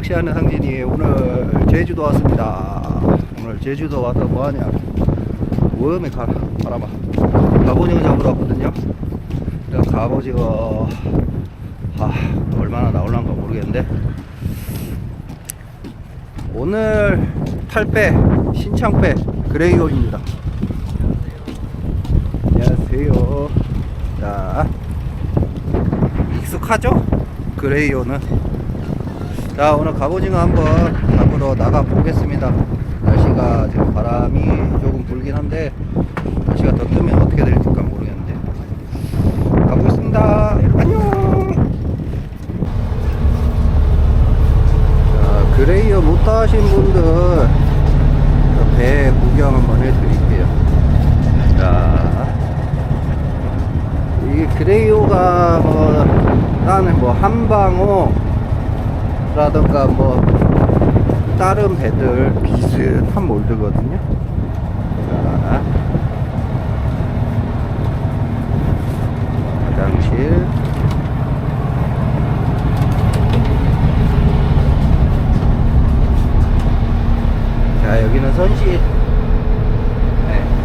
낚시하는 상진이 오늘 제주도 왔습니다. 오늘 제주도 와서 뭐하냐? 웜에 가, 바라봐. 갑오징어 잡으러 왔거든요. 갑오징어, 아, 얼마나 나올란가 모르겠는데. 오늘 탈배, 신창배, 그레이온입니다. 안녕하세요. 자, 익숙하죠? 그레이온은. 자, 오늘 갑오징어 한번 잡으러 나가 보겠습니다. 날씨가 지금 바람이 조금 불긴 한데, 날씨가 더 뜨면 어떻게 될지가 모르겠는데. 가보겠습니다. 안녕! 자, 그레이어 못 타신 분들, 저배 구경 한번 해드릴게요. 자, 이게 그레이오가 뭐 나는 뭐 한방호 라던가 뭐 다른 배들 비슷한 몰드거든요. 자, 화장실. 자 여기는 선실. 네.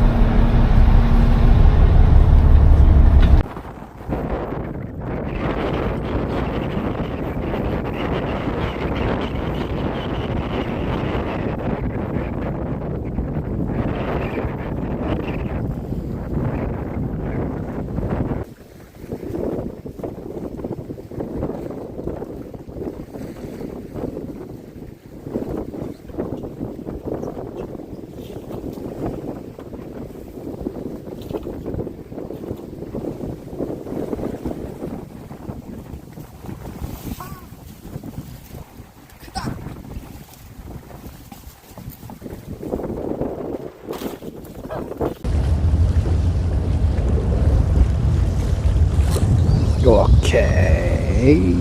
오케이.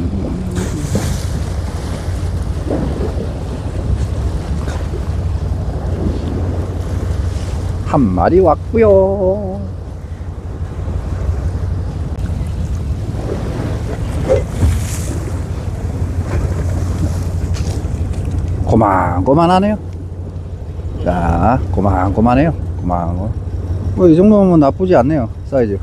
한 마리 왔고요. 고만고만하네요. 자, 고만고만해요. 고만고. 뭐이 정도면 나쁘지 않네요. 사이즈.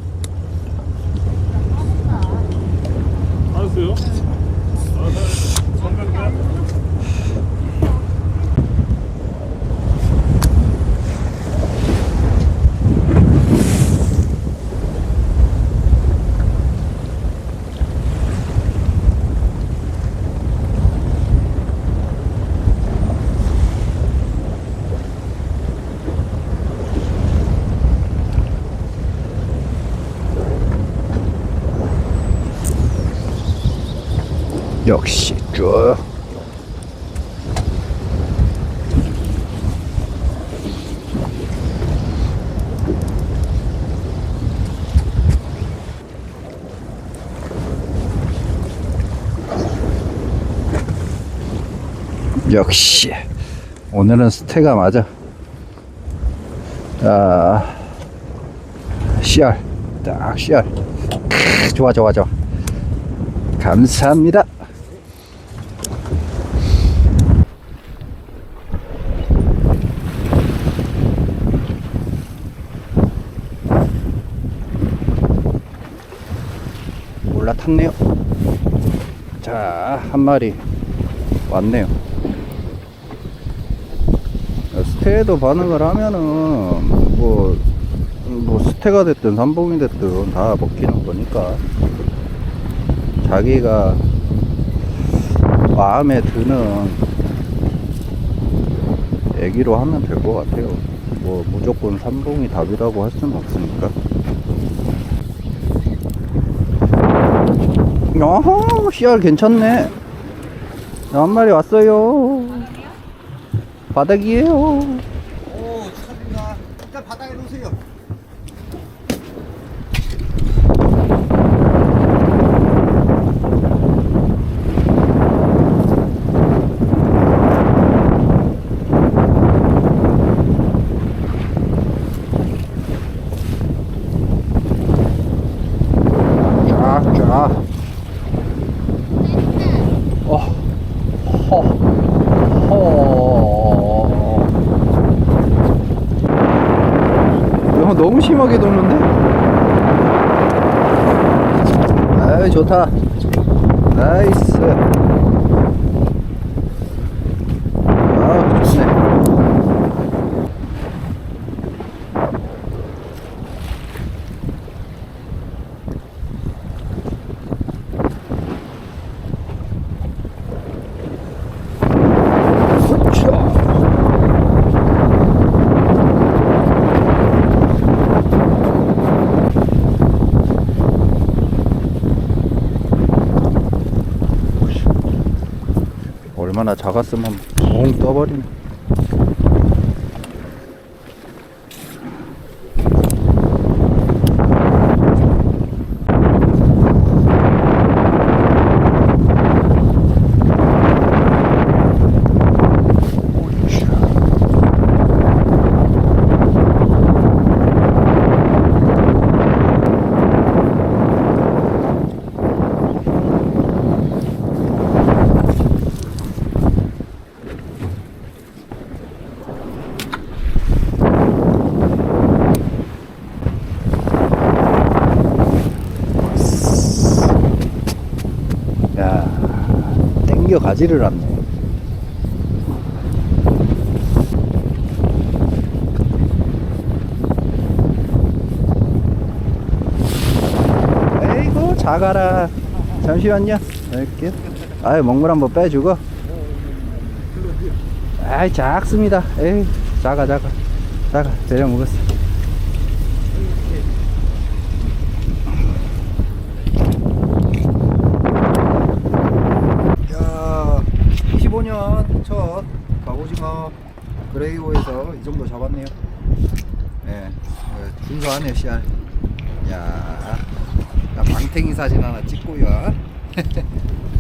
역시 쭉. 역시 오늘은 스테가 맞아. 자, 씨알, 딱 씨알. 크, 좋아 좋아 좋아. 감사합니다. 탔네요. 자, 한 마리 왔네요. 스테도 반응을 하면은 뭐, 뭐 스테가 됐든 삼봉이 됐든 다 먹히는 거니까 자기가 마음에 드는 애기로 하면 될 것 같아요. 뭐 무조건 삼봉이 답이라고 할 수는 없으니까. 어허, 씨알 괜찮네. 한 마리 왔어요. 바닥이에요. 오, 축하드립니다. 일단 바닥에 놓으세요. 쫙, 쫙. 어, 허. 어, 너무 심하게 도는데? 아유, 좋다. 나이스. 아, 좋네. 그쵸. 얼마나 작았으면 붕 떠버리네. 가지를 않네. 에이구, 작아라. 잠시만요. 이렇게. 아유, 먹물 한번 빼주고. 아이, 작습니다. 에이, 작아, 작아. 작아. 대량 먹었어. 야, 25년 첫 갑오징어 그레이오에서 이 정도 잡았네요. 예, 어, 준수하네요, 씨알. 야, 나 망탱이 사진 하나 찍고요.